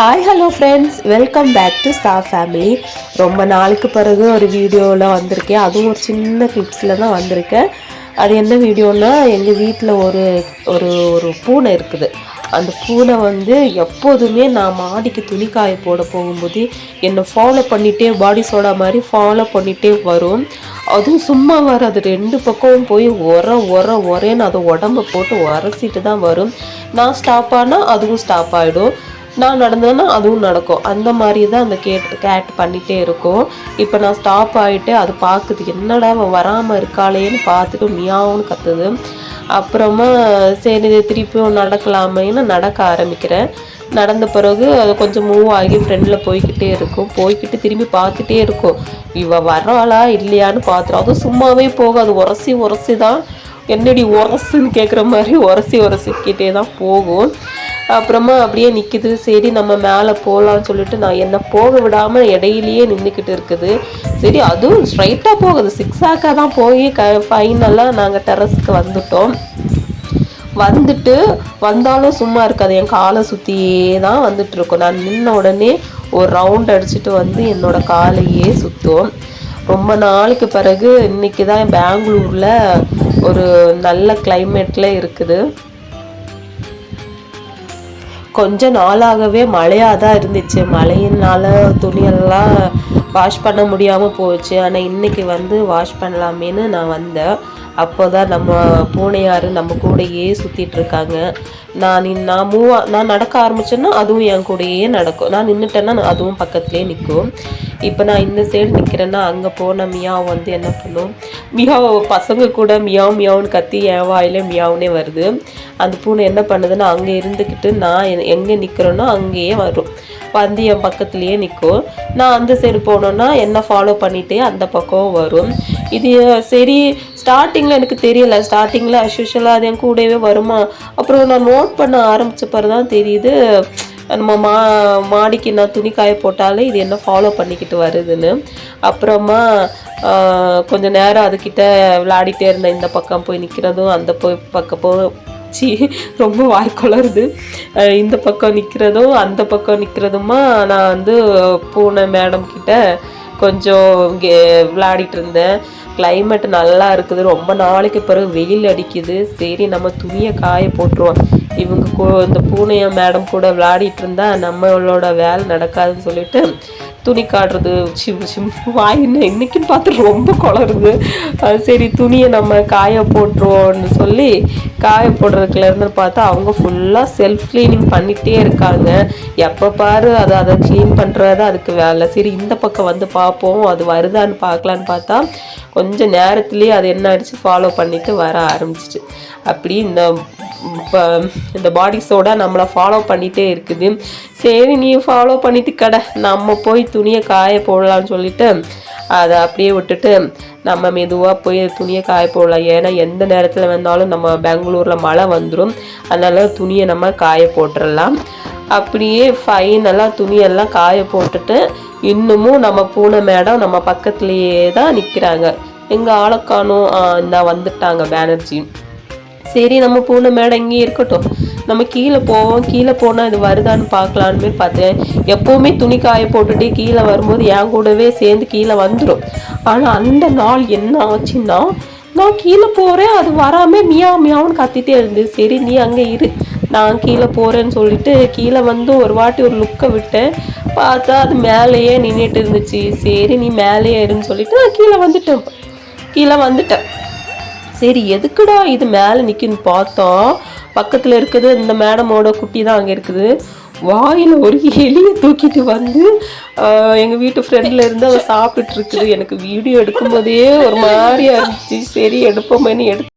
Hi hello friends welcome back to star family ரொம்ப நாளுக்கு பிறகு ஒரு வீடியோவில் வந்திருக்கேன். அதுவும் ஒரு சின்ன கிளிப்ஸில் தான் வந்திருக்கேன். அது என்ன வீடியோன்னா எங்கள் வீட்டில் ஒரு ஒரு ஒரு பூனை இருக்குது. அந்த பூனை வந்து எப்போதுமே நான் மாடிக்கு துணி காய போட போகும்போது என்னை ஃபாலோ பண்ணிகிட்டே பாடி சோடா மாதிரி ஃபாலோ பண்ணிகிட்டே வரும். அதுவும் சும்மா வராது ரெண்டு பக்கமும் போய் உர உர உரேன்னு அதை உடம்ப போட்டு உரசிட்டு தான் வரும். நான் ஸ்டாப் ஆனால் அதுவும் ஸ்டாப் ஆகிடும் நான் நடந்தேன்னா அதுவும் நடக்கும். அந்த மாதிரி தான் அந்த கேட் கேட் பண்ணிகிட்டே இருக்கும். இப்போ நான் ஸ்டாப் ஆகிட்டு அது பார்க்குது என்னடா அவன் வராமல் இருக்காளேன்னு பார்த்துட்டு மியாவுன்னு கத்துது. அப்புறமா சரி திருப்பியும் நடக்கலாமேன்னு நடக்க ஆரம்பிக்கிறேன். நடந்த பிறகு அது கொஞ்சம் மூவ் ஆகி ஃப்ரெண்டில் போய்கிட்டே இருக்கும். போய்கிட்டு திரும்பி பார்த்துட்டே இருக்கும். இவ வராளா இல்லையான்னு பார்த்துரும் அதுவும் சும்மாவே போகாது. உரசி உரசி தான் என்னடி உரசுன்னு கேட்குற மாதிரி உரசி உரசிக்கிட்டே தான் போகும். அப்புறமா அப்படியே நிற்கிது சரி நம்ம மேலே போகலான்னு சொல்லிட்டு நான் என்னை போக விடாமல் இடையிலேயே நின்றுக்கிட்டு இருக்குது. சரி அதுவும் ஸ்ட்ரைட்டாக போகுது. சிக்ஸாக்காக தான் போய் க ஃபைனலாக நாங்கள் டெரஸ்க்கு வந்துட்டோம். வந்துட்டு வந்தாலும் சும்மா இருக்காது. என் காலை சுற்றியே தான் வந்துட்டு இருக்கோம் நான் நின்ன உடனே ஒரு ரவுண்ட் அடிச்சுட்டு வந்து என்னோடய காலையே சுற்றும் ரொம்ப நாளைக்கு பிறகு இன்றைக்கி தான் பெங்களூரில் ஒரு நல்ல கிளைமேட்டில் இருக்குது. கொஞ்ச நாளாகவே மழையாக தான் இருந்துச்சு. மழையினால துணியெல்லாம் வாஷ் பண்ண முடியாமல் போச்சு. ஆனால் இன்றைக்கி வந்து வாஷ் பண்ணலாமேன்னு நான் வந்தேன். அப்போ தான் நம்ம பூனையார் நம்ம கூடையே சுற்றிட்டு இருக்காங்க நான் நான் மூவா நான் நடக்க ஆரம்பிச்சேன்னா அதுவும் என் கூடயே நடக்கும். நான் நின்றுட்டேன்னா அதுவும் பக்கத்துலேயே நிற்கும். இப்போ நான் இந்த சைடு நிற்கிறேன்னா அங்கே போன மியாவை வந்து என்ன பண்ணும்? மியாவை பசங்க கூட மியாவும் மியாவுன்னு கத்தி என் வாயில் மியாவுனே வருது. அந்த பூனை என்ன பண்ணுதுன்னா அங்கே இருந்துக்கிட்டு நான் எங்கே நிற்கிறேனோ அங்கேயே வரும். வந்து என் பக்கத்துலேயே நிற்கும் நான் அந்த சைடு போனோன்னா என்ன ஃபாலோ பண்ணிகிட்டே அந்த பக்கம் வரும். இது சரி ஸ்டார்டிங்கில் எனக்கு தெரியல. ஸ்டார்டிங்கில் அஸ்யூஷலாக அது என் கூடவே வருமா? அப்புறம் நான் நோட் பண்ண ஆரம்பித்த பிறகு தான் தெரியுது நம்ம மா மாடிக்கு நான் துணி காய போட்டாலே இது என்ன ஃபாலோ பண்ணிக்கிட்டு வருதுன்னு. அப்புறமா கொஞ்ச நேரம் அதுக்கிட்ட விளையாடிட்டே இருந்தேன். இந்த பக்கம் போய் நிற்கிறதும் அந்த போய் பக்கம் போ சி ரொம்ப வாய்க்குளருது இந்த பக்கம் நிற்கிறதும் அந்த பக்கம் நிற்கிறதுமா நான் வந்து பூனை மேடம் கிட்ட கொஞ்சம் இங்கே விளையாடிட்டு இருந்தேன். கிளைமேட் நல்லா இருக்குது. ரொம்ப நாளைக்கு பிறகு வெயில் அடிக்குது. சரி நம்ம துணியை காய போட்டுருவோம். இவங்க இந்த பூனைய மேடம் கூட விளையாடிட்டு இருந்தா நம்மளோட வேலை நடக்காதுன்னு சொல்லிட்டு துணி காட்டுறது சிம் சிம் வாயின்னு இன்னைக்குன்னு பார்த்து ரொம்ப குளருது சரி துணியை நம்ம காய போட்டுருவோம்னு சொல்லி காய போடுறதுக்குலேருந்து பார்த்தா அவங்க ஃபுல்லாக செல்ஃப் க்ளீனிங் பண்ணிகிட்டே இருக்காங்க. எப்போ பாரு அதை அதை க்ளீன் பண்ணுறது அதுக்கு வேலை. சரி இந்த பக்கம் வந்து பார்ப்போம் அது வருதான்னு பார்க்கலான்னு பார்த்தா கொஞ்சம் நேரத்துலேயே அது என்ன ஆயிடுச்சு ஃபாலோ பண்ணிட்டு வர ஆரம்பிச்சிச்சு. அப்படி இந்த இப்போ இந்த பாடிஸோட நம்மளை ஃபாலோ பண்ணிகிட்டே இருக்குது. சரி நீ ஃபாலோ பண்ணிட்டு கடை நம்ம போய் துணியை காய போடலான்னு சொல்லிட்டு அதை அப்படியே விட்டுட்டு நம்ம மெதுவாக போய் துணியை காய போடலாம். ஏன்னா எந்த நேரத்தில் வந்தாலும் நம்ம பெங்களூரில் மழை வந்துடும் அதனால் துணியை நம்ம காய போட்டுடலாம் அப்படியே ஃபைனலாக துணியெல்லாம் காய போட்டுட்டு இன்னமும் நம்ம பூனை மேடம் நம்ம பக்கத்துலேயே தான் நிற்கிறாங்க எங்கள் ஆளக்கானும் இந்த வந்துட்டாங்க பேனர்ஜி. சரி நம்ம பூனை மேடம் இங்கேயே இருக்கட்டும். நம்ம கீழே போவோம். கீழே போனால் இது வருதான்னு பார்க்கலான்னு பார்த்தேன் எப்போவுமே துணி காய போட்டுட்டு கீழே வரும்போது என் கூடவே சேர்ந்து கீழே வந்துடும் ஆனால் அந்த நாள் என்ன ஆச்சுன்னா நான் கீழே போகிறேன் அது வராமல் மியா மியாவுன்னு கத்திட்டே இருந்து சரி நீ அங்கே இரு. நான் கீழே போகிறேன்னு சொல்லிட்டு கீழே வந்து ஒரு வாட்டி ஒரு லுக்கை விட்டேன். பார்த்தா அது மேலேயே நின்றுட்டு இருந்துச்சு. சரி நீ மேலேயே இருன்னு சொல்லிட்டு நான் கீழே வந்துட்டேன். கீழே வந்துட்டேன். சரி எதுக்குடா இது மேலே நிற்குன்னு பார்த்தோம் பக்கத்தில் இருக்குது இந்த மேடமோட குட்டி தான் அங்கே இருக்குது. வாயில் ஒரு எலியை தூக்கிட்டு வந்து எங்கள் வீட்டு ஃப்ரெண்டில் இருந்து அவள் சாப்பிட்டுட்டு இருக்குது. எனக்கு வீடியோ எடுக்கும்போதே ஒரு மாதிரியா இருந்துச்சு. சரி எடுப்போமேனு எடுத்து